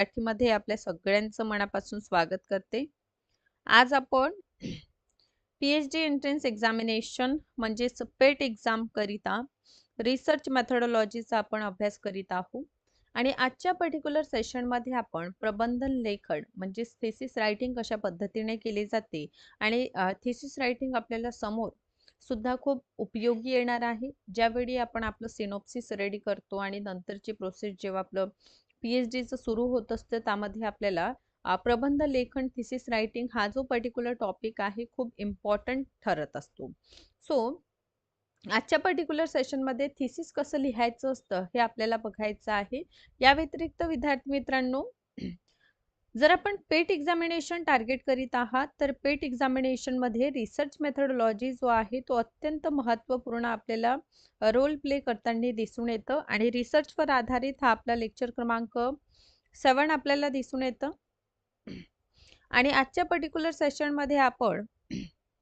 मराठीमध्ये आपल्या सगळ्यांचं मनापासून स्वागत करते. आज आपण P H D entrance examination म्हणजेच पेट एक्झाम करिता रिसर्च मेथडॉलॉजीचा आपण अभ्यास करीत आहोत. आणि आजच्या पर्टिक्युलर सेशनमध्ये आपण प्रबंधन लेखन म्हणजे थेसिस रायटिंग कशा पद्धतीने केली जाते आणि थेसिस रायटिंग आपल्याला समोर सुद्धा खूप उपयोगी येणार आहे. ज्यावेळी आपण आपलं सिनोप्सिस रेडी करतो आणि नंतरची प्रोसेस जेव्हा आपलं पी एच डीचं सुरू होत असतं त्यामध्ये आपल्याला प्रबंध लेखन थिसिस रायटिंग हा जो पर्टिक्युलर टॉपिक आहे खूप इम्पॉर्टंट ठरत असतो. सो आजच्या पर्टिक्युलर सेशनमध्ये थिसिस कसं लिहायचं असतं हे आपल्याला बघायचं आहे. या व्यतिरिक्त विद्यार्थी मित्रांनो जर आपण पेट एक्झामिनेशन टार्गेट करीत आहात तर पेट एक्झामिनेशनमध्ये रिसर्च मेथडॉलॉजी जो आहे तो अत्यंत महत्त्वपूर्ण आपल्याला रोल प्ले करताना दिसून येतं. आणि रिसर्चवर आधारित हा आपला लेक्चर क्रमांक सेवन आपल्याला दिसून येतं. आणि आजच्या पर्टिक्युलर सेशनमध्ये आपण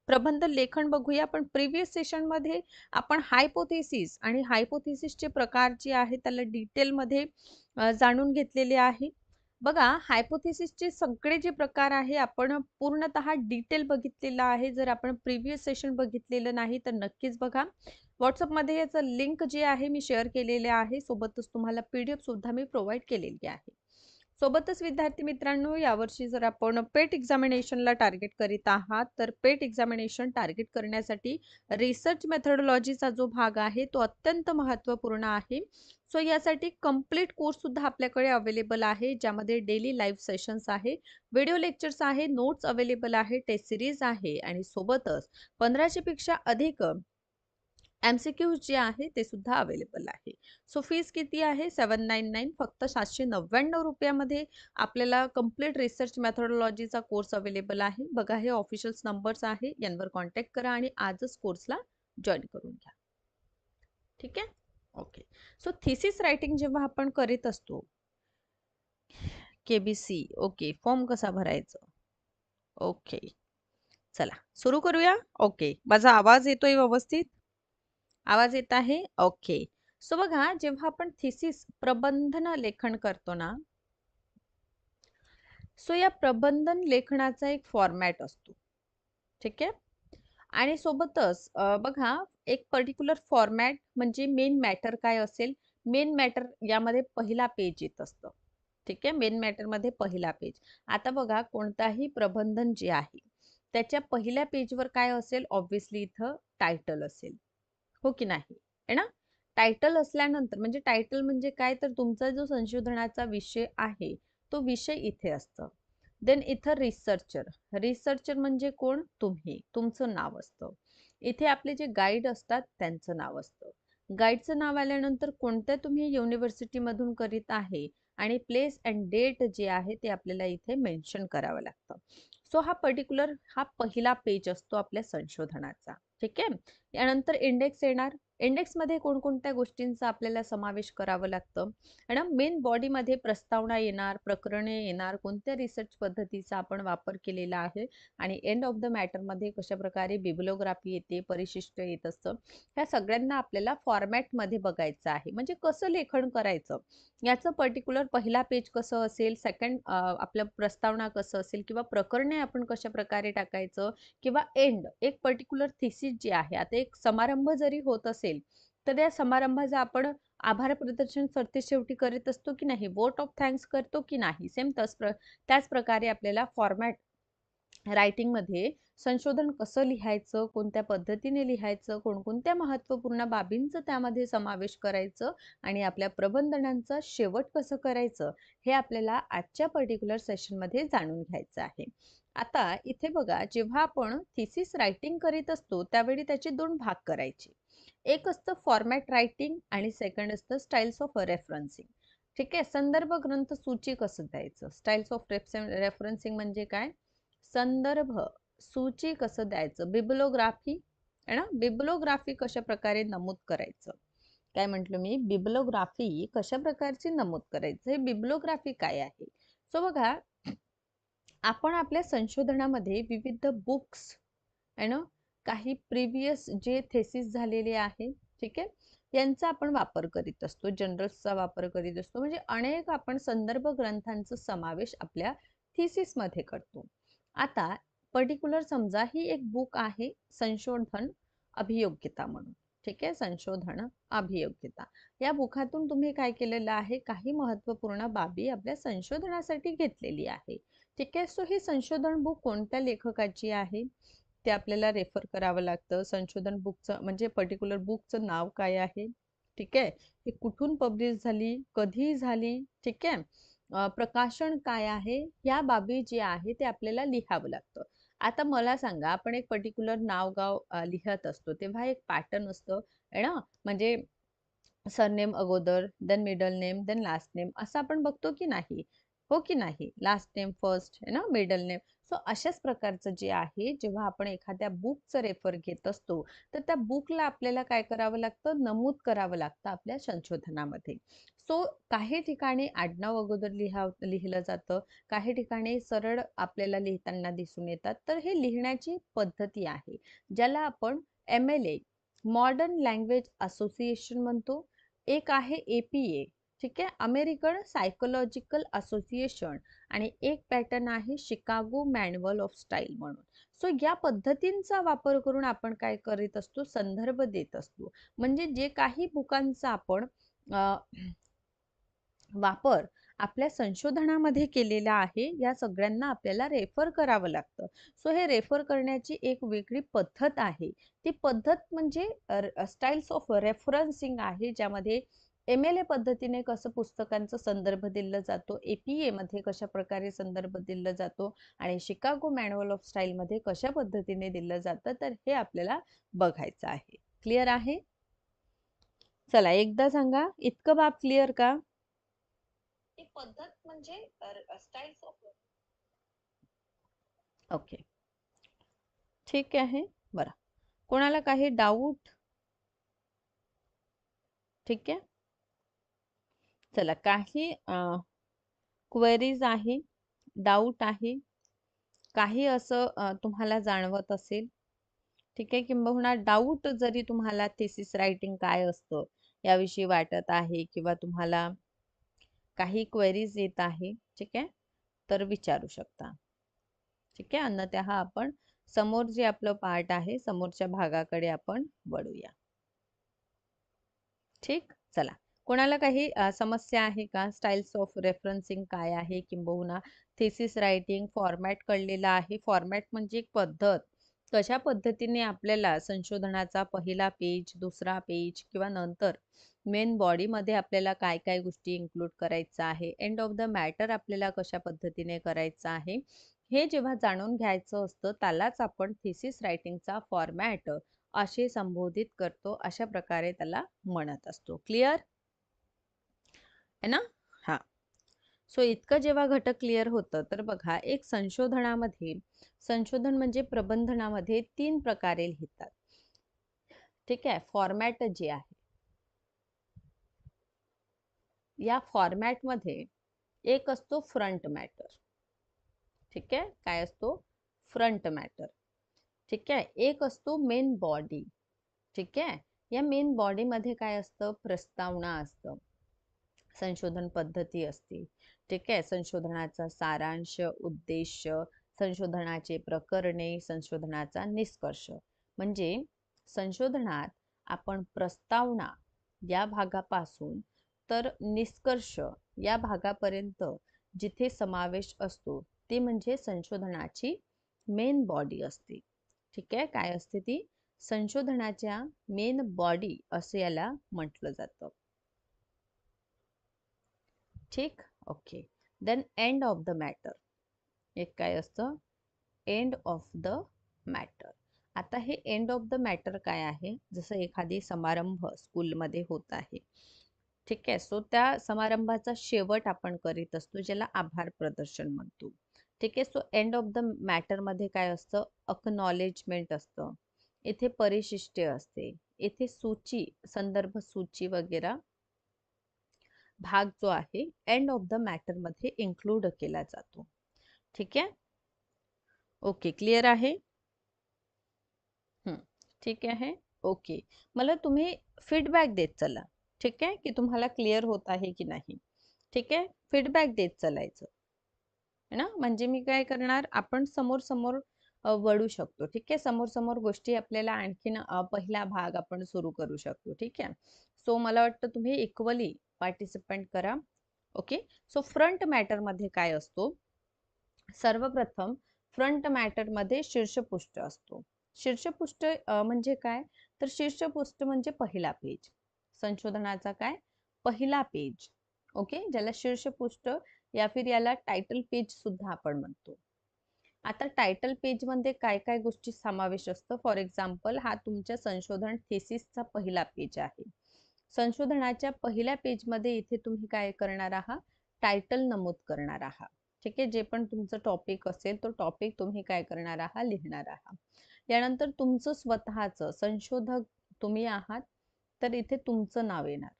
प्रबंध लेखन बघूया. पण प्रिव्हियस सेशनमध्ये आपण हायपोथेसिस आणि हायपोथेसिसचे प्रकार जे आहे त्याला डिटेलमध्ये जाणून घेतलेले आहे. बघा हायपोथेसिसचे सगळे जे प्रकार आहे आपण पूर्णतः डिटेल बघितलेला आहे. जर आपण प्रिव्हियस सेशन बघितलेलं नाही तर नक्कीच बघा. व्हॉट्सअपमध्ये याचं लिंक जे आहे मी शेअर केलेले आहे. सोबतच तुम्हाला पी डी सुद्धा मी प्रोव्हाइड केलेली आहे. सोबतच विद्यार्थी मित्रांनो यावर्षी जर आपण पेट एक्झामिनेशनला टार्गेट करीत आहात तर पेट एक्झामिनेशन टार्गेट करण्यासाठी रिसर्च मेथडॉलॉजीचा जो भाग आहे तो अत्यंत महत्त्वपूर्ण आहे. सो यासाठी कंप्लीट कोर्स सुद्धा आपल्याकडे अवेलेबल आहे ज्यामध्ये डेली लाईव्ह सेशन्स आहे व्हिडिओ लेक्चर्स आहे नोट्स अवेलेबल आहे टेस्ट सिरीज आहे आणि सोबतच पंधराशे पेक्षा अधिक एम सी क्यूज जे आहे ते सुद्धा अवेलेबल आहे. सो फीस किती आहे? सेवन नाईन नाईन फक्त सातशे नव्याण्णव रुपयामध्ये आपल्याला कंप्लीट रिसर्च मेथोडॉलॉजीचा कोर्स अवेलेबल आहे. बघा हे ऑफिशियल्स नंबर्स आहे. यांवर कॉन्टॅक्ट करा आणि आजच कोर्सला जॉईन करून घ्या. ठीक आहे? ओके सो थिसिस रायटिंग जेव्हा आपण करीत असतो केबीसी ओके फॉर्म कसा भरायचं? ओके चला सुरू करूया? ओके माझा आवाज येतोय व्यवस्थित? आवाज येत आहे? ओके. सो बघा जेव्हा आपण थिसिस प्रबंधन लेखन करतो ना सो या प्रबंधन लेखनाचा एक फॉर्मॅट असतो. ठीक आहे? आणि सोबतच बघा एक पर्टिक्युलर फॉर्मॅट म्हणजे मेन मॅटर काय असेल? मेन मॅटर यामध्ये पहिला पेज येत असतं. ठीक आहे? मेन मॅटरमध्ये पहिला पेज आता बघा कोणताही प्रबंधन जे आहे त्याच्या पहिल्या पेजवर काय असेल? ऑब्व्हियसली इथं टायटल असेल. हो की नाही? आहे ना? टायटल असल्यानंतर म्हणजे टायटल म्हणजे काय? तर तुमचा जो संशोधनाचा विषय आहे तो विषय इथे असतं. देन इथं रिसर्चर रिसर्चर म्हणजे कोण? तुम्ही. तुमचं नाव असतं. इथे आपले जे गाईड असतात त्यांचं नाव असतं. गाईडचं नाव आल्यानंतर कोणत्या तुम्ही युनिव्हर्सिटीमधून करीत आहे? आणि प्लेस अँड डेट जे आहे ते आपल्याला इथे मेन्शन करावं लागतं. सो हा पर्टिक्युलर हा पहिला पेज असतो आपल्या संशोधनाचा. ठीक आहे? यानंतर इंडेक्स येणार. इंडेक्समध्ये कोणकोणत्या गोष्टींचा आपल्याला समावेश करावं लागतं? आणि मेन बॉडीमध्ये प्रस्तावना येणार प्रकरणे येणार कोणत्या रिसर्च पद्धतीचा आपण वापर केलेला आहे? आणि एंड ऑफ द मॅटरमध्ये कशा प्रकारे बिब्लोग्राफी येते परिशिष्ट येत असतं? ह्या सगळ्यांना आपल्याला फॉर्मॅटमध्ये बघायचं आहे. म्हणजे कसं लेखन करायचं? याचं पर्टिक्युलर पहिला पेज कसं असेल? सेकंड आपलं प्रस्तावना कसं असेल? किंवा प्रकरणे आपण कशा प्रकारे टाकायचं? किंवा एंड एक पर्टिक्युलर थिसिस जे आहे आता एक समारंभ जरी होत असेल असेल तर या समारंभाचा आपण आभार प्रदर्शन सरते शेवटी करत असतो की नाही? वोट ऑफ थँक्स करतो की नाही? सेम तस प्र त्याच प्रकारे आपल्याला फॉर्मॅट रायटिंगमध्ये संशोधन कसं लिहायचं कोणत्या पद्धतीने लिहायचं कोणकोणत्या महत्त्वपूर्ण बाबींचं त्यामध्ये समावेश करायचं आणि आपल्या प्रबंधनांचा शेवट कसं करायचं हे आपल्याला आजच्या पर्टिक्युलर सेशनमध्ये जाणून घ्यायचं आहे. आता इथे बघा जेव्हा आपण थिसिस रायटिंग करीत असतो त्यावेळी त्याचे दोन भाग करायचे. एक असतं फॉर्मॅट रायटिंग आणि सेकंड असतं स्टाईल्स ऑफ रेफरन्सिंग ठीक आहे? संदर्भ ग्रंथ सूची कसं द्यायचं. स्टाईल्स ऑफ रेफरन्सिंग म्हणजे काय? संदर्भ सूची कसं द्यायचं. बिब्लोग्राफी आहे ना? बिब्लोग्राफी कशा प्रकारे नमूद करायचं? काय म्हटलं मी? बिब्लोग्राफी कशा प्रकारची नमूद करायचं? हे बिब्लोग्राफी काय आहे? सो बघा आपण आपल्या संशोधनामध्ये विविध बुक्स आहे ना? काही प्रिव्हियस जे थेसिस झालेले आहे ठीक आहे? यांचा आपण वापर करीत असतो जनरल्सचा वापर करीत असतो. म्हणजे अनेक आपण संदर्भ ग्रंथांचा समावेश आपल्या थिसिसमध्ये करतो. आता पर्टिक्युलर समजा ही एक बुक आहे संशोधन अभियोग्यता म्हणून ठीक आहे? संशोधन अभियोग्यता. या बुखातून तुम्ही काय केलेलं आहे? काही महत्त्वपूर्ण बाबी आपल्या संशोधनासाठी घेतलेली आहे ठीक आहे? सो ही संशोधन बुक कोणत्या लेखकाची आहे? ते आपल्याला रेफर करावं लागतं. संशोधन बुकचं म्हणजे पर्टिक्युलर बुकचं नाव काय आहे? ठीक आहे? हे कुठून पब्लिश झाली? कधी झाली? ठीक आहे? प्रकाशन काय आहे? या बाबी जे आहे ते आपल्याला लिहावं लागतं. आता मला सांगा आपण एक पर्टिक्युलर नाव गाव लिहत असतो तेव्हा एक पॅटर्न असतं ना? म्हणजे सरनेम अगोदर then middle name then last name असं आपण बघतो की नाही? हो की नाही? लास्ट नेम फर्स्ट आहे ना? मिडल नेम सो अशाच प्रकारचं जे आहे जेव्हा आपण एखाद्या बुकचं रेफर घेत असतो तर त्या बुकला आपल्याला काय करावं लागतं? नमूद करावं लागतं आपल्या संशोधनामध्ये. सो काही ठिकाणी आडनाव अगोदर लिहा लिहिलं जातं. काही ठिकाणी सरळ आपल्याला लिहिताना दिसून येतात. तर हे लिहिण्याची पद्धती आहे ज्याला आपण M L A modern language association म्हणतो. एक आहे ए पी ए. ठीक आहे? अमेरिकन सायकोलॉजिकल असोसिएशन आणि एक पॅटर्न आहे शिकागो मॅन्युअल ऑफ स्टाईल म्हणून. सो या पद्धतींचा वापर करून आपण काय करीत असतो? संदर्भ देत असतो. म्हणजे जे काही बुकांचा आपण वापर आपल्या संशोधनामध्ये केलेला आहे या सगळ्यांना आपल्याला रेफर करावं लागतं. सो हे रेफर करण्याची एक वेगळी पद्धत आहे. ती पद्धत म्हणजे स्टाईल्स ऑफ रेफरन्सिंग आहे ज्यामध्ये एम एल ए पद्धतीने कसं पुस्तकांचा संदर्भ दिला जातो एपीए मध्ये कशा प्रकारे संदर्भ दिला जातो आणि शिकागो मॅन्युअल ऑफ स्टाईल मध्ये कशा पद्धतीने दिलं जातं तर हे आपल्याला बघायचं आहे. क्लिअर आहे? चला एकदा सांगा. इतकं बाब क्लिअर का? पद्धत म्हणजे ओके. ठीक आहे. बरं. कोणाला काही डाऊट ठीक आहे. चला काही क्वेरीज आहे डाऊट आहे काही असं तुम्हाला जाणवत असेल ठीक आहे किंबहुना डाऊट जरी तुम्हाला थेसिस रायटिंग काय असतं याविषयी वाटत आहे किंवा तुम्हाला काही क्वेरीज येत आहे ठीक आहे तर विचारू शकता. ठीक आहे अन्यथा हा आपण समोर जे आपलं पार्ट आहे समोरच्या भागाकडे आपण वळूया. ठीक? चला. कोणाला काही समस्या आहे का? स्टाईल्स ऑफ रेफरन्सिंग काय आहे किंबहुना? थेसिस रायटिंग फॉर्मॅट कळलेला आहे. फॉर्मॅट म्हणजे एक पद्धत. कशा पद्धतीने आपल्याला संशोधनाचा पहिला पेज दुसरा पेज किंवा नंतर मेन बॉडीमध्ये आपल्याला काय काय गोष्टी इन्क्लूड करायचं आहे? एंड ऑफ द मॅटर आपल्याला कशा पद्धतीने करायचं आहे? हे जेव्हा जाणून घ्यायचं असतं त्यालाच आपण थिसिस रायटिंगचा फॉर्मॅट असे संबोधित करतो अशा प्रकारे त्याला म्हणत असतो. क्लिअर? आहे ना? हा. सो इतकं जेव्हा घटक क्लिअर होतं तर बघा एक संशोधनामध्ये संशोधन म्हणजे प्रबंधनामध्ये तीन प्रकारे लिहितात. ठीक आहे? फॉर्मॅट जे आहे. या फॉर्मॅटमध्ये एक असतो फ्रंट मॅटर ठीक आहे? काय असतो? फ्रंट मॅटर ठीक आहे? एक असतो मेन बॉडी ठीक आहे? या मेन बॉडीमध्ये काय असतं? प्रस्तावना असतं. संशोधन पद्धती असते ठीक आहे? संशोधनाचा सारांश उद्देश संशोधनाचे प्रकरणे संशोधनाचा निष्कर्ष. म्हणजे संशोधनात आपण प्रस्तावना या भागापासून तर निष्कर्ष या भागापर्यंत जिथे समावेश असतो ते म्हणजे संशोधनाची मेन बॉडी असते. ठीक आहे? काय असते ती? संशोधनाच्या मेन बॉडी असे याला म्हटलं जातं. ठीक? Okay. Then end of the matter एक काय असतं? एंड ऑफ द मॅटर आता हे एंड ऑफ द मॅटर काय आहे? जसं एखादी समारंभ स्कूलमध्ये होत आहे. ठीक आहे? सो त्या समारंभाचा शेवट आपण करीत असतो ज्याला आभार प्रदर्शन म्हणतो. ठीक आहे? सो एंड ऑफ द मॅटरमध्ये काय असतं? अकनॉलेजमेंट असतं. इथे परिशिष्टे असते. इथे सूची संदर्भ सूची वगैरे भाग जो आहे एंड ऑफ द मॅटरमध्ये इन्क्लूड केला जातो. ठीक आहे? ओके क्लिअर आहे? ठीक आहे? ओके मला तुम्ही फीडबॅक देत चला. ठीक आहे? की तुम्हाला क्लिअर होत आहे की नाही? ठीक आहे? फीडबॅक देत चालायचं है ना? म्हणजे मी काय करणार? आपण समोर समोर वळू शकतो. ठीक आहे? समोर समोर गोष्टी आपल्याला आणखीन पहिला भाग आपण सुरू करू शकतो. ठीक आहे? सो मला वाटतं तुम्ही इक्वली पार्टिसिपंट करा. ओके? सो फ्रंट मॅटरमध्ये काय असतो? सर्वप्रथम फ्रंट मॅटरमध्ये असतो. शीर्षपृष्ठ म्हणजे काय? तर शीर्षपृष्ठ म्हणजे पहिला पेज संशोधनाचा काय? पहिला पेज ओके? ज्याला शीर्षपृष्ठ या फिर याला टायटल पेज सुद्धा आपण म्हणतो. आता टायटल पेजमध्ये काय काय गोष्टी समावेश असतो? फॉर एक्झाम्पल हा तुमच्या संशोधन थेसिसचा पहिला पेज आहे. संशोधनाच्या पहिल्या पेजमध्ये इथे तुम्ही काय करणार आहात? टायटल नमूद करणार आहात. ठीक आहे? जे पण तुमचं टॉपिक असेल तो टॉपिक तुम्ही काय करणार आहात? लिहिणार आहात. यानंतर तुमचं स्वतःचं संशोधक तुम्ही आहात तर इथे तुमचं नाव येणार.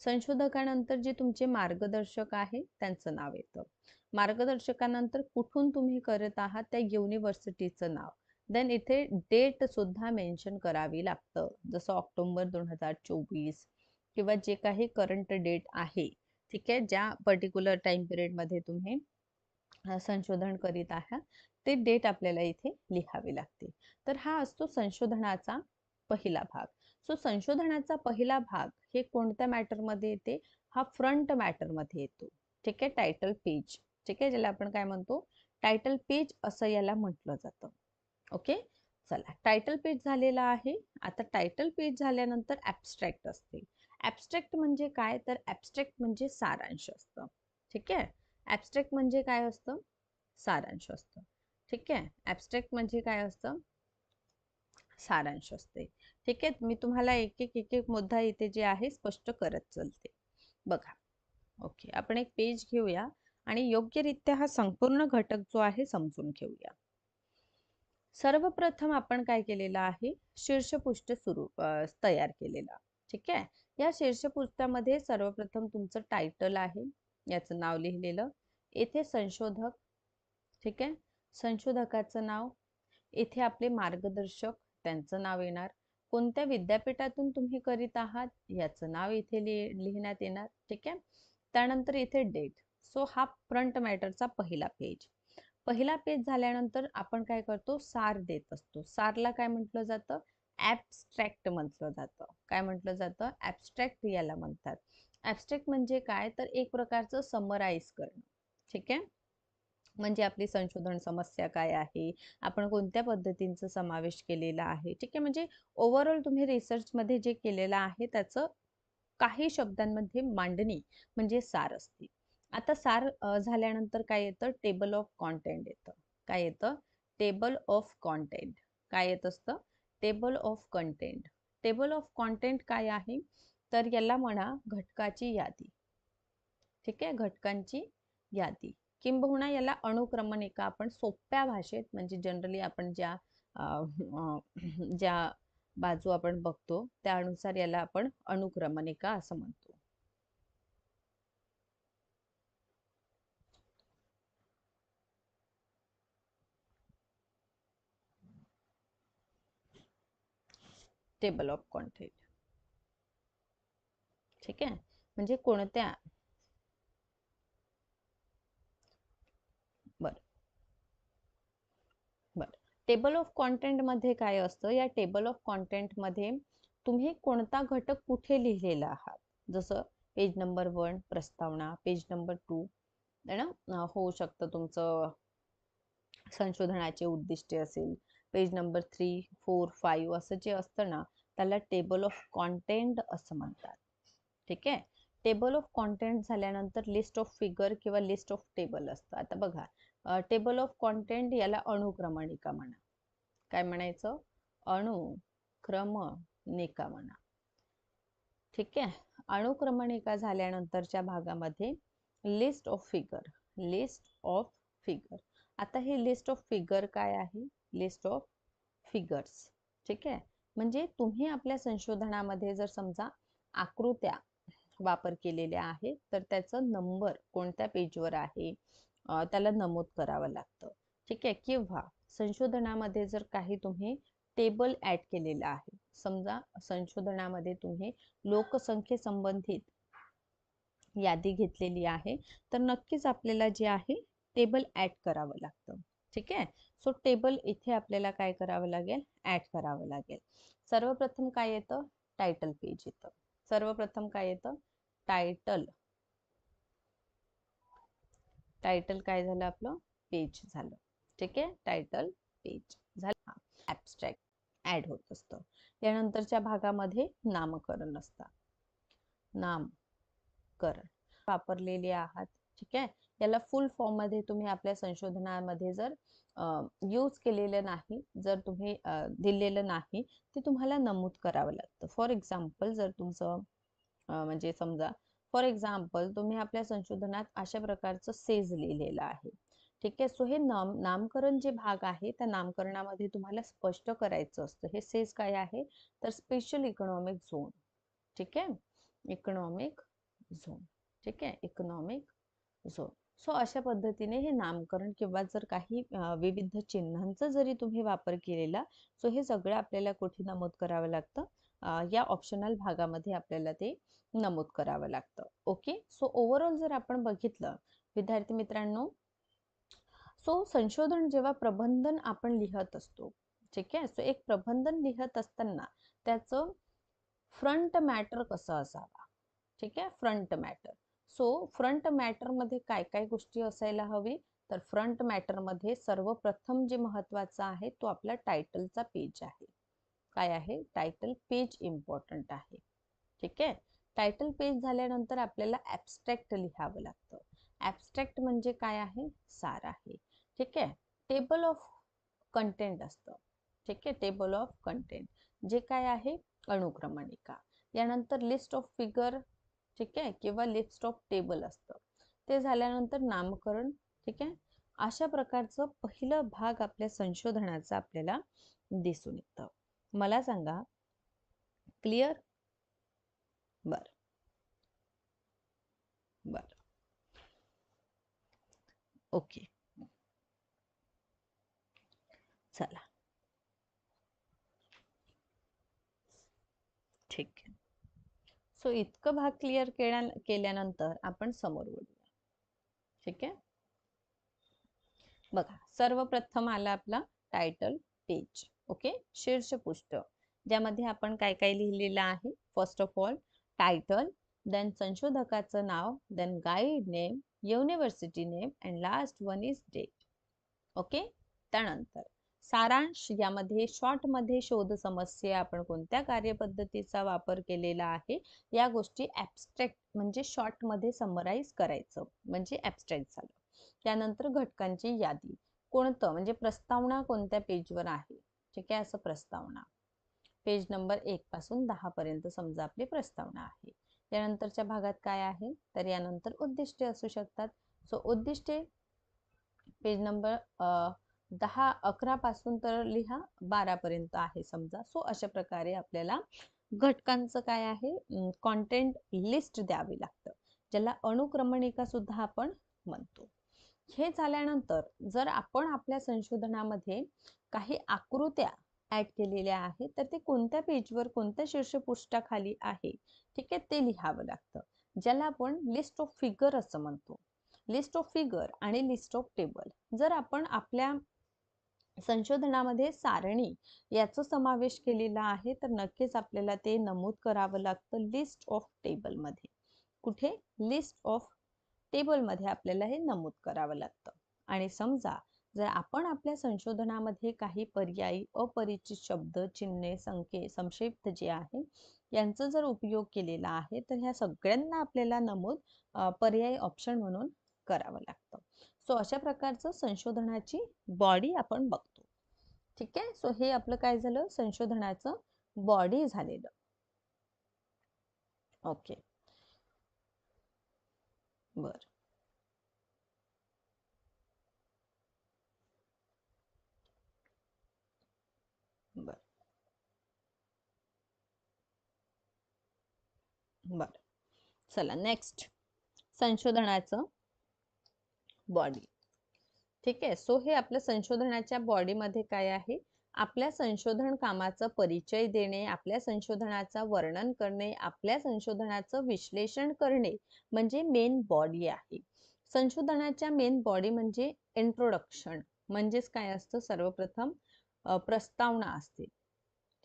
संशोधकानंतर जे तुमचे मार्गदर्शक आहे त्यांचं नाव येतं. मार्गदर्शकानंतर कुठून तुम्ही करत आहात? त्या युनिव्हर्सिटीचं नाव. देन इथे डेट सुद्धा मेन्शन करावी लागतं. जसं ऑक्टोबर दोन हजार चोवीस किंवा जे काही करंट डेट आहे ठीक आहे ज्या पर्टिक्युलर टाइममध्ये तुम्ही संशोधन करीत आहात ते डेट आपल्याला इथे लिहावी लागते तर हा असतो संशोधनाचा पहिला भाग. सो संशोधनाचा पहिला भाग हे कोणत्या मॅटरमध्ये येते? हा फ्रंट मॅटरमध्ये येतो. ठीक आहे टायटल पेज ठीक आहे ज्याला आपण काय म्हणतो? टायटल पेज असं याला म्हटलं जातं. ओके? चला टायटल पेज झालेला आहे. आता टायटल पेज झाल्यानंतर ॲबस्ट्रॅक्ट असते. ॲबस्ट्रॅक्ट म्हणजे काय? तर ॲबस्ट्रॅक्ट म्हणजे सारांश असतं. ठीक आहे? ॲबस्ट्रॅक्ट म्हणजे काय असतं? सारांश असतं. ठीक आहे? ॲबस्ट्रॅक्ट म्हणजे काय असतं? सारांश असते. ठीक आहे? मी तुम्हाला एक एक एक एक मुद्दा इथे जे आहे स्पष्ट करत चलते. बघा. ओके. आपण एक पेज घेऊया आणि योग्यरित्या हा संपूर्ण घटक जो आहे समजून घेऊया. सर्वप्रथम आपण काय केलेलं आहे? शीर्षपुष्ट सुरू तयार केलेला. ठीक आहे? या शीर्षपुष्टामध्ये सर्वप्रथम तुमचं टायटल आहे. याचं नाव लिहिलेलं. येथे संशोधक. ठीक आहे? संशोधकाचं नाव. येथे आपले मार्गदर्शक. त्यांचं नाव येणार. कोणत्या विद्यापीठातून तुम्ही करीत आहात? याचं नाव इथे लिहिण्यात येणार. ठीक आहे? त्यानंतर इथे डेट सो हा फ्रंट मॅटरचा पहिला पेज पहिला पेज झाल्यानंतर आपण काय करतो? सार देत असतो. सारला काय म्हटलं जातं? ऍबस्ट्रॅक्ट म्हटलं जातं. काय म्हटलं जातं? ऍबस्ट्रॅक्ट याला म्हणतात. ऍबस्ट्रॅक्ट म्हणजे काय? तर एक प्रकारचं समराईज करणं. ठीक आहे? म्हणजे आपली संशोधन समस्या काय आहे? आपण कोणत्या पद्धतींचा समावेश केलेला आहे? ठीक आहे? म्हणजे ओव्हरऑल तुम्ही रिसर्चमध्ये जे केलेलं आहे त्याचं काही शब्दांमध्ये मांडणी म्हणजे सार असते आता सार झाल्यानंतर काय येतं? टेबल ऑफ कॉन्टेंट येतं. काय येतं? टेबल ऑफ कॉन्टेंट काय येत असतं? Table of content table of content काय आहे? तर याला म्हणा घटकाची यादी. ठीक आहे? घटकांची यादी. किंबहुना याला अनुक्रमणिका आपण सोप्या भाषेत म्हणजे जनरली आपण ज्या ज्या बाजू आपण बघतो त्यानुसार याला आपण अनुक्रमणिका असं म्हणतो. टेबल ऑफ कॉन्टेंट ठीक आहे? म्हणजे कोणत्या? टेबल ऑफ कॉन्टेंटमध्ये काय असतं? या टेबल ऑफ कॉन्टेंटमध्ये तुम्ही कोणता घटक कुठे लिहिलेला आहात? जसं पेज नंबर वन प्रस्तावना पेज नंबर टू ना? होऊ शकतं तुमचं संशोधनाचे उद्दिष्टे असेल page number three four five असं जे असतं ना त्याला टेबल ऑफ कॉन्टेंट असं म्हणतात. ठीक आहे? टेबल ऑफ कॉन्टेंट झाल्यानंतर लिस्ट ऑफ फिगर किंवा लिस्ट ऑफ टेबल असतं. आता बघा टेबल ऑफ कॉन्टेंट याला अणुक्रमणिका म्हणा. काय म्हणायचं? अणुक्रमणिका म्हणा. ठीक आहे? अणुक्रमणिका झाल्यानंतरच्या भागामध्ये list of figure list of figure आता ही लिस्ट ऑफ फिगर काय आहे? लिस्ट ऑफ फिगर्स ठीक आहे? म्हणजे तुम्ही आपल्या संशोधनामध्ये जर समजा आकृत्या वापर केलेल्या आहेत तर त्याचं नंबर कोणत्या पेजवर आहे त्याला नमूद करावं लागतं. ठीक आहे? किंवा संशोधनामध्ये जर काही तुम्ही टेबल ऍड केलेलं आहे समजा संशोधनामध्ये तुम्ही लोकसंख्ये संबंधित यादी घेतलेली आहे तर नक्कीच आपल्याला जे आहे टेबल ऍड करावं लागतं. ठीक आहे? सो टेबल इथे आपल्याला काय करावं लागेल? ऍड करावं लागेल. सर्वप्रथम काय येतं? टायटल पेज येतं. सर्वप्रथम काय येतं? टायटल. टायटल काय झालं आपलं? पेज झालं. ठीक आहे? टायटल पेज झालं. ऍबस्ट्रॅक्ट ऍड होत असतं. यानंतरच्या भागामध्ये नामकरण असतात नामकरण. वापरलेले आहात. ठीक आहे? याला फुल फॉर्ममध्ये तुम्ही आपल्या संशोधनामध्ये जर यूज केलेलं नाही जर तुम्ही दिलेलं नाही ते तुम्हाला नमूद करावं लागतं. फॉर एक्झाम्पल जर तुमचं म्हणजे समजा फॉर एक्झाम्पल तुम्ही आपल्या संशोधनात अशा प्रकारचं सेज लिहिलेलं आहे. ठीक आहे? सो हे नाम नामकरण जे भाग आहे त्या नामकरणामध्ये तुम्हाला स्पष्ट करायचं असतं. हे सेज काय आहे? तर स्पेशल इकॉनॉमिक झोन ठीक आहे? इकॉनॉमिक झोन ठीक आहे? इकॉनॉमिक झोन सो अशा पद्धतीने हे नामकरण किंवा जर काही विविध चिन्हांचा जरी तुम्ही वापर केलेला सो हे सगळं आपल्याला कुठे नमूद करावं लागतं? या ऑप्शनल भागामध्ये आपल्याला ते नमूद करावं लागतं. ओके सो ओव्हरऑल जर आपण बघितलं विद्यार्थी मित्रांनो सो संशोधन जेव्हा प्रबंधन आपण लिहत असतो ठीक आहे? सो एक प्रबंधन लिहत असताना त्याचं फ्रंट मॅटर कसं असावा? ठीक आहे? फ्रंट मॅटर सो फ्रंट मॅटरमध्ये काय काय गोष्टी असायला हवी? तर फ्रंट मॅटरमध्ये सर्वप्रथम जे महत्वाचं आहे तो आपला टायटलचा पेज आहे. काय आहे? टायटल पेज इम्पॉर्टंट आहे. ठीक आहे? टायटल पेज झाल्यानंतर आपल्याला ऍबस्ट्रॅक्ट लिहावं लागतं. ऍबस्ट्रॅक्ट म्हणजे काय आहे? सार आहे. ठीक आहे? टेबल ऑफ कंटेंट असतं. ठीक आहे? टेबल ऑफ कंटेंट जे काय आहे? अनुक्रमणिका यानंतर लिस्ट ऑफ फिगर ठीक आहे? किंवा लिस्ट ऑफ टेबल असतं. ते झाल्यानंतर नामकरण ठीक आहे? अशा प्रकारचं पहिलं भाग आपल्या संशोधनाचा आपल्याला दिसून येतं. मला सांगा. क्लिअर बर. बर. ओके. चला ठीक आहे सो इतकं भाग क्लिअर केल्या केल्यानंतर आपण समोर वळूया. ठीक आहे? बघा सर्वप्रथम आला आपला टायटल पेज ओके शीर्षपृष्ठ. ज्यामध्ये आपण काय काय लिहिलेलं आहे? First of all title then संशोधकाचं now then guide name university name and last one is date okay त्यानंतर. सारांश यामध्ये शॉर्टमध्ये शोध समस्या आपण कोणत्या कार्यपद्धतीचा वापर केलेला आहे या गोष्टी ॲबस्ट्रॅक्ट म्हणजे शॉर्टमध्ये समराईज करायचं म्हणजे ॲबस्ट्रॅक्ट झालं. त्यानंतर घटकांची यादी कोणतं म्हणजे प्रस्तावना कोणत्या पेजवर आहे ठीक आहे असं प्रस्तावना. पेज नंबर एक पासून दहा पर्यंत समजा आपली प्रस्तावना आहे. यानंतरच्या भागात काय आहे तर यानंतर उद्दिष्टे असू शकतात. सो उद्दिष्टे पेज नंबर दहा अकरा पासून तर लिहा बारा पर्यंत आहे समजा. सो अशा प्रकारे आपल्याला घटकांचं काय आहे? कॉन्टेंट लिस्ट द्यावी लागतं ज्याला अनुक्रमणिका सुद्धा आपण म्हणतो. हे झाल्यानंतर जर आपण आपल्या संशोधनामध्ये काही आकृत्या ऍड केलेल्या आहेत तर ते कोणत्या पेजवर कोणत्या शीर्षपृष्ठाखाली आहे? ठीक आहे ते लिहावं लागतं ज्याला आपण लिस्ट ऑफ फिगर असं म्हणतो. लिस्ट ऑफ फिगर आणि लिस्ट ऑफ टेबल जर आपण आपल्या संशोधनामध्ये सारणी याचा समावेश केलेला आहे. तर नक्कीच आपल्याला ते नमूद करावं लागतं. लिस्ट ऑफ टेबलमध्ये. कुठे? लिस्ट ऑफ टेबलमध्ये आपल्याला हे नमूद करावं लागतं. आणि समजा जर आपण आपल्या संशोधनामध्ये काही पर्यायी अपरिचित शब्द चिन्हे संख्ये संक्षिप्त जे आहे यांचा जर उपयोग केलेला आहे तर ह्या सगळ्यांना आपल्याला नमूद पर्यायी ऑप्शन म्हणून करावं लागतं. सो अशा प्रकारचं संशोधनाची बॉडी आपण बघतो. ठीक आहे? सो हे आपलं काय झालं? संशोधनाचं बॉडी झालेलं. ओके बर. बर. बर. चला नेक्स्ट संशोधनाचं बॉडी ठीक आहे? सो हे आपल्या संशोधनाच्या बॉडीमध्ये काय आहे? आपल्या संशोधन कामाचा परिचय देणे आपल्या संशोधनाचा वर्णन करणे आपल्या संशोधनाचं विश्लेषण करणे म्हणजे मेन बॉडी आहे. संशोधनाच्या मेन बॉडी म्हणजे इंट्रोडक्शन म्हणजेच काय असतं? सर्वप्रथम प्रस्तावना असते.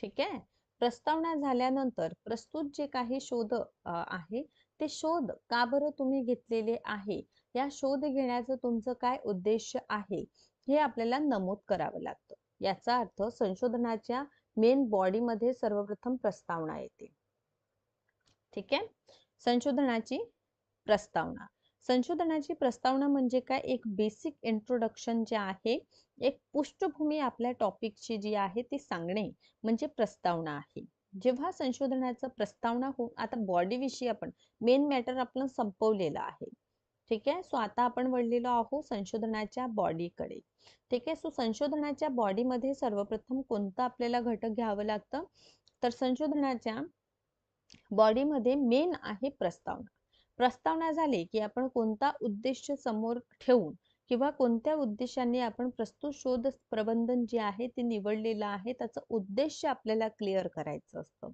ठीक आहे? प्रस्तावना झाल्यानंतर प्रस्तुत जे काही शोध आहे ते शोध का बरं तुम्ही घेतलेले आहे? या शोध घेण्याचं तुमचं काय उद्देश आहे हे आपल्याला नमूद करावं लागतं. याचा अर्थ संशोधनाच्या मेन बॉडीमध्ये सर्वप्रथम प्रस्तावना येते. ठीक आहे? संशोधनाची प्रस्तावना. संशोधनाची प्रस्तावना म्हणजे काय? एक बेसिक इंट्रोडक्शन जे आहे एक पृष्ठभूमी आपल्या टॉपिकची जी आहे ती सांगणे म्हणजे प्रस्तावना आहे. जेव्हा संशोधनाचा प्रस्तावना हो आता बॉडी विषयी आपण मेन मॅटर आपण संपवलेलं आहे. ठीक आहे? सो आता आपण वळलेलो आहोत संशोधनाच्या बॉडीकडे ठीक आहे? सो संशोधनाच्या बॉडीमध्ये सर्वप्रथम कोणतं आपल्याला घटक घ्यावं लागतं? तर संशोधनाच्या बॉडीमध्ये मेन आहे प्रस्तावना. प्रस्तावना झाली की आपण कोणता उद्देश समोर ठेवून किंवा कोणत्या उद्देशाने आपण प्रस्तुत शोध प्रबंधन जे आहे ते निवडलेलं आहे त्याचं उद्देश आपल्याला क्लिअर करायचं असतं.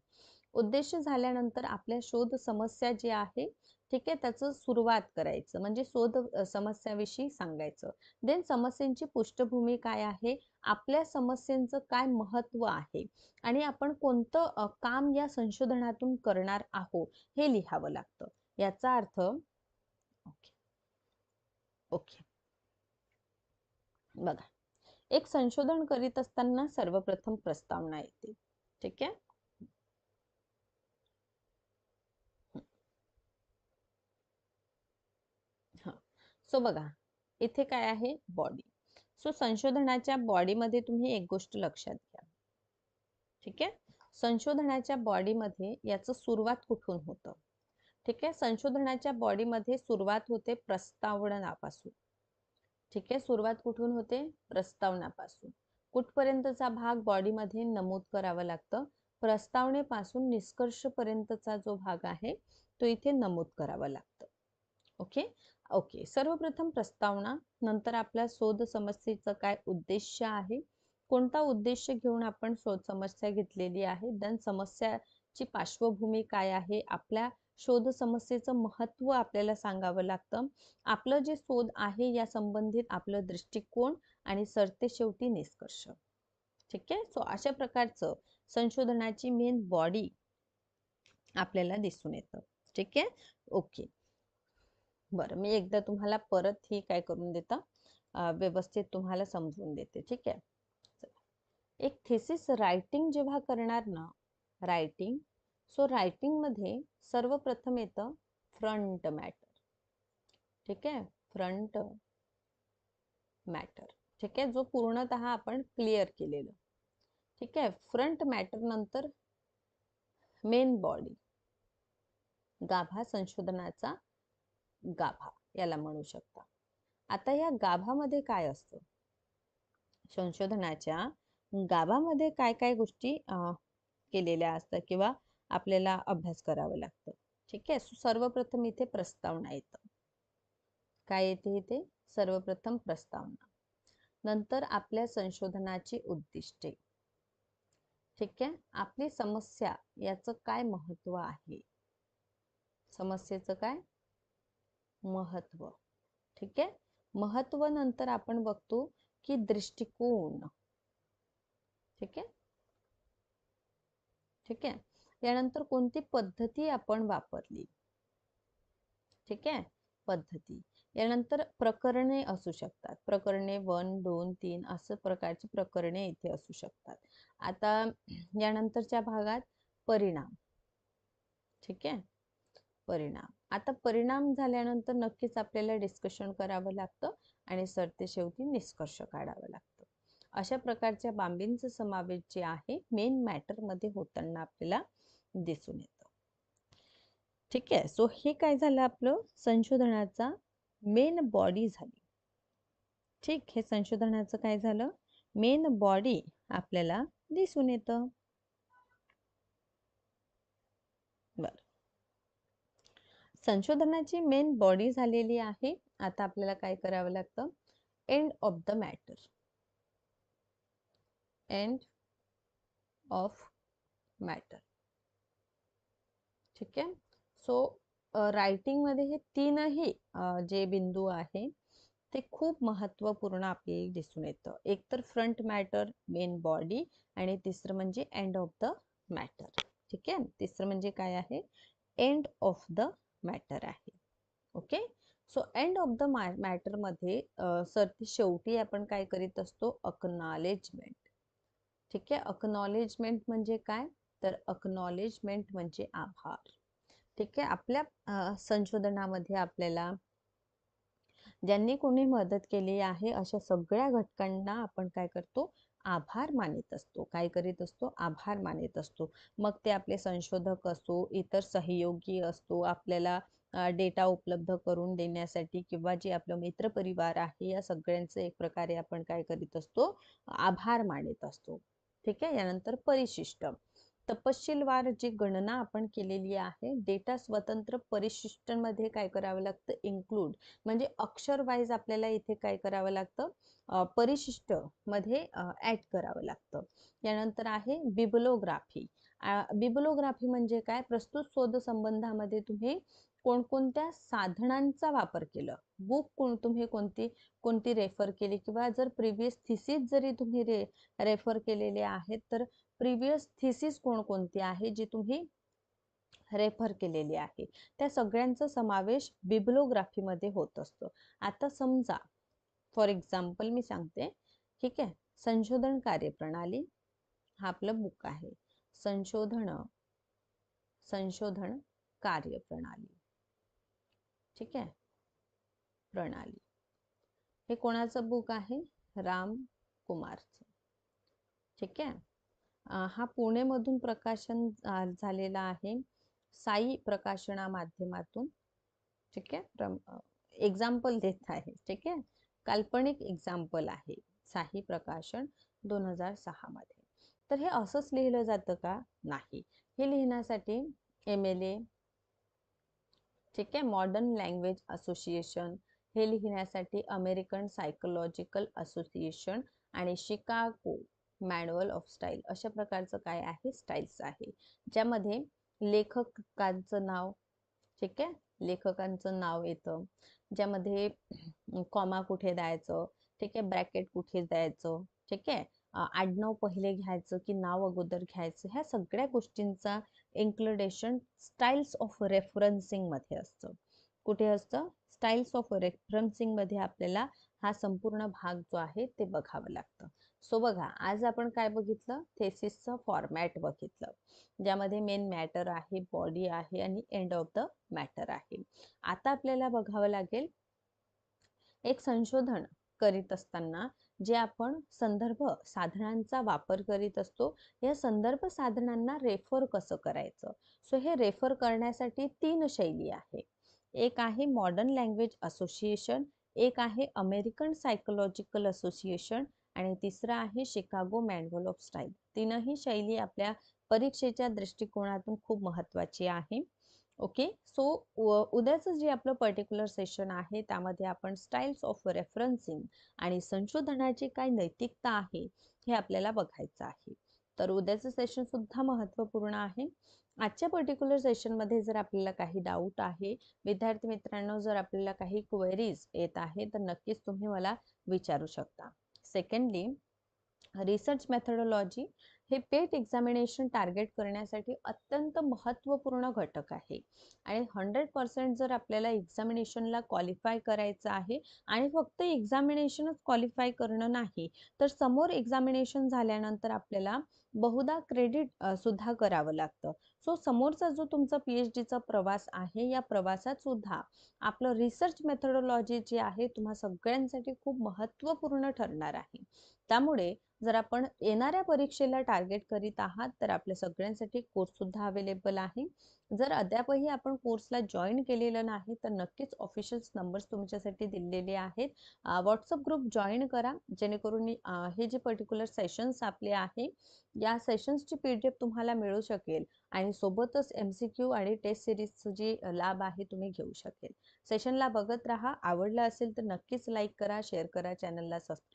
उद्देश झाल्यानंतर आपल्या शोध समस्या जी आहे ठीक आहे? त्याचं सुरुवात करायचं. म्हणजे शोध समस्याविषयी सांगायचं. देन समस्यांची पृष्ठभूमी काय आहे? आपल्या समस्यांचं काय महत्त्व आहे? आणि आपण कोणतं काम या संशोधनातून करणार आहोत? हे लिहावं लागतं. याचा अर्थ ओके. ओके. बघा. एक संशोधन करीत असताना सर्वप्रथम प्रस्तावना येते. ठीक आहे? सो बघा इथे काय आहे? बॉडी सो संशोधनाच्या बॉडीमध्ये तुम्ही एक गोष्ट लक्षात घ्या. ठीक आहे? संशोधनाच्या बॉडीमध्ये याचं सुरुवात कुठून होतं? ठीक आहे? संशोधनाच्या बॉडीमध्ये सुरुवात होते प्रस्तावनापासून. ठीक आहे? सुरुवात कुठून होते? प्रस्तावनापासून. कुठपर्यंतचा भाग बॉडीमध्ये नमूद करावा लागतं? प्रस्तावनेपासून निष्कर्षपर्यंतचा जो भाग आहे तो इथे नमूद करावा लागतं. ओके? ओके. सर्वप्रथम प्रस्तावना नंतर आपल्या शोध समस्येचं काय उद्देश आहे? कोणता उद्देश घेऊन आपण शोध समस्या घेतलेली आहे? देन समस्याची पार्श्वभूमी काय आहे? आपल्या शोध समस्येचं महत्त्व आपल्याला सांगावं लागतं. आपलं जे शोध आहे या संबंधित आपलं दृष्टिकोन आणि सरते शेवटी निष्कर्ष. ठीक आहे? सो अशा प्रकारचं संशोधनाची मेन बॉडी आपल्याला दिसून येतं. ठीक आहे? ओके. बरं मी एकदा तुम्हाला परत ही काय करून देतं व्यवस्थित तुम्हाला समजून देते ठीक आहे? एक थेसिस रायटिंग जेव्हा करणार ना रायटिंग सो रायटिंगमध्ये सर्वप्रथम येतं फ्रंट मॅटर ठीक आहे? फ्रंट मॅटर ठीक आहे? जो पूर्णतः आपण क्लिअर केलेलं. ठीक आहे? फ्रंट मॅटर नंतर मेन बॉडी गाभा संशोधनाचा गाभा याला म्हणू शकता. आता या गाभामध्ये काय असतं? संशोधनाच्या गाभामध्ये काय काय गोष्टी केलेल्या असतात किंवा आपल्याला अभ्यास करावं लागतं. ठीक आहे? सर्वप्रथम इथे प्रस्तावना येतं. काय येते इथे? सर्वप्रथम प्रस्तावना. नंतर आपल्या संशोधनाची उद्दिष्टे. ठीक आहे? आपली समस्या याचं काय महत्त्व आहे? समस्येचं काय? महत्त्व. ठीक आहे? महत्त्व नंतर आपण बघतो की दृष्टिकोन. ठीक आहे? ठीक आहे? यानंतर कोणती पद्धती आपण वापरली? ठीक आहे? पद्धती. यानंतर प्रकरणे असू शकतात. प्रकरणे वन दोन तीन असं प्रकारची प्रकरणे इथे असू शकतात. आता यानंतरच्या भागात परिणाम. ठीक आहे? परिणाम. आता परिणाम झाल्यानंतर नक्कीच आपल्याला डिस्कशन करावं लागतं आणि सरते शेवटी निष्कर्ष काढावं लागतं. अशा प्रकारच्या बाबींचा समावेश जे आहे मेन मॅटरमध्ये होताना आपल्याला दिसून येतं. ठीक आहे? सो हे काय झालं आपलं? संशोधनाचा मेन बॉडी झाली. ठीक? हे संशोधनाचं काय झालं? मेन बॉडी आपल्याला दिसून येतं. बरं. संशोधनाची मेन बॉडी झालेली आहे. आता आपल्याला काय करावं लागतं? End of the matter end of matter ठीक आहे? सो रायटिंगमध्ये हे तीनही जे बिंदू आहे ते खूप महत्त्वपूर्ण आपल्याला दिसून येतं. एक तर फ्रंट मॅटर मेन बॉडी आणि तिसरं म्हणजे एंड ऑफ द मॅटर ठीक आहे? तिसरं म्हणजे काय आहे? एंड ऑफ द मॅटर आहे. Okay so end of the मॅटरमध्ये sir शेवटी आपण काय करीत असतो? अकनॉलेजमेंट ठीक आहे? अकनॉलेजमेंट म्हणजे काय? तर अकनॉलेजमेंट म्हणजे आभार. ठीक आहे? आपल्या संशोधनामध्ये आपल्याला ज्यांनी कोणी मदत केली आहे अशा सगळ्या घटकांना आपण काय करतो? आभार मानित असतो काय करीत असतो? आभार मानित असतो. मग ते आपले संशोधक असो इतर सहयोगी असतो आपल्याला डेटा उपलब्ध करून देण्यासाठी किंवा जे आपलं मित्रपरिवार आहे या सगळ्यांचं एक प्रकारे आपण काय करीत असतो? आभार मानित असतो. ठीक आहे? यानंतर परिशिष्ट. तपशीलवार जी गणना आपण केलेली आहे डेटा स्वतंत्र परिशिष्टांमध्ये काय करावं लागतं? इन्क्लूड म्हणजे अक्षर वाईज आपल्याला इथे काय करावं लागतं? परिशिष्टमध्ये ऍड करावं लागतं. यानंतर आहे बिबलोग्राफी बिबलोग्राफी म्हणजे काय? प्रस्तुत शोध संबंधामध्ये तुम्ही कोणकोणत्या साधनांचा वापर केला? बुक कोण तुम्ही कोणती कोणती रेफर केली? किंवा जर प्रिव्हियस थिसीस जरी तुम्ही रे रेफर केलेले आहेत तर प्रिव्हियस थिसिस कोणकोणती आहे जी तुम्ही रेफर केलेली आहे. त्या सगळ्यांचा समावेश बिब्लोग्राफीमध्ये होत असतो. आता समजा फॉर एक्झाम्पल मी सांगते ठीक आहे संशोधन कार्यप्रणाली हा आपलं बुक आहे. संशोधन संशोधन कार्यप्रणाली. ठीक आहे प्रणाली. हे कोणाचं बुक आहे? राम कुमारचं. ठीक आहे हा पुणेमधून प्रकाशन झालेला आहे. साई प्रकाशना माध्यमातून. ठीक आहे? एक्झाम्पल देत आहे. ठीक आहे? काल्पनिक एक्झाम्पल आहे. साई प्रकाशन दोन हजार सहा मध्ये. तर हे असंच लिहिलं जातं का? नाही. हे लिहिण्यासाठी एम एल ए ठीक आहे? मॉडर्न लँग्वेज असोसिएशन हे लिहिण्यासाठी अमेरिकन सायकोलॉजिकल असोसिएशन आणि शिकागो मॅन्युअल ऑफ स्टाईल अशा प्रकारचं काय आहे? स्टाईल्स आहे. ज्यामध्ये लेखकांचं नाव ठीक आहे? लेखकांचं नाव येतं. ज्यामध्ये कॉमा कुठे द्यायचं ठीक आहे? ब्रॅकेट कुठे द्यायचं ठीक आहे? आडनाव पहिले घ्यायचं की नाव अगोदर घ्यायचं? ह्या सगळ्या गोष्टींचा इन्क्लुडेशन स्टाईल्स ऑफ रेफरन्सिंगमध्ये असतं. कुठे असतं? स्टाईल्स ऑफ रेफरन्सिंगमध्ये आपल्याला हा संपूर्ण भाग जो आहे ते बघावं लागतं. सो बघा आज आपण काय बघितलं? थेसिसचं फॉर्मॅट बघितलं ज्यामध्ये मेन मॅटर आहे बॉडी आहे आणि एंड ऑफ द मॅटर आहे. आता आपल्याला बघावं लागेल एक संशोधन करीत असताना जे आपण संदर्भ साधनांचा वापर करीत असतो या संदर्भ साधनांना रेफर कसं करायचं? सो हे रेफर करण्यासाठी तीन शैली आहे. एक आहे मॉडर्न लँग्वेज असोसिएशन एक आहे अमेरिकन सायकोलॉजिकल असोसिएशन आणि तिसरं आहे शिकागो मॅन्युअल ऑफ स्टाईल. तीनही शैली आपल्या परीक्षेच्या दृष्टिकोनातून खूप महत्वाची आहे. ओके? सो उद्याचं जे आपलं पर्टिक्युलर सेशन आहे त्यामध्ये आपण स्टाईल्स ऑफ रेफरन्सिंग आणि संशोधनाची काय नैतिकता आहे हे आपल्याला बघायचं आहे. तर उद्याचं सेशन सुद्धा महत्त्वपूर्ण आहे. आजच्या पर्टिक्युलर सेशनमध्ये जर आपल्याला काही डाऊट आहे विद्यार्थी मित्रांनो जर आपल्याला काही क्वेरीज येत आहे तर नक्कीच तुम्ही मला विचारू शकता. सेकंडली रिसर्च मेथडॉलॉजी हे पेट एक्झामिनेशन टार्गेट करण्यासाठी अत्यंत महत्त्वपूर्ण घटक आहे. आणि हंड्रेड पर्सेंट जर आपल्याला एक्झामिनेशनला क्वालिफाय करायचं आहे आणि फक्त एक्झामिनेशनच क्वालिफाय करणं नाही तर समोर एक्झामिनेशन झाल्यानंतर आपल्याला बहुधा क्रेडिट सुद्धा करावं लागतं. सो समोरचा जो तुमचा पी एच डीचा प्रवास आहे या प्रवासात सुद्धा आपलं रिसर्च मेथडॉलॉजी जी आहे तुम्हा सगळ्यांसाठी खूप महत्त्वपूर्ण ठरणार आहे. त्यामुळे जर आपण येणाऱ्या परीक्षेला टार्गेट करीत आहात तर आपल्या सगळ्यांसाठी कोर्स सुद्धा अवेलेबल आहे. जर अद्यापही आपण कोर्सला जॉईन केलेलं नाही तर नक्कीच ऑफिशियल नंबर्स तुमच्यासाठी दिलेले आहेत. व्हॉट्सअप ग्रुप जॉईन करा. जेणेकरून हे जे पर्टिक्युलर सेशन्स आपले आहे या सेशन्सची पी डी एफ तुम्हाला मिळू शकेल आणि सोबतच एम सी क्यू आणि टेस्ट सिरीजचं जे लाभ आहे तुम्ही घेऊ शकेल. सेशनला बघत राहा. आवडलं असेल तर नक्कीच लाईक करा शेअर करा चॅनलला सबस्क्राईब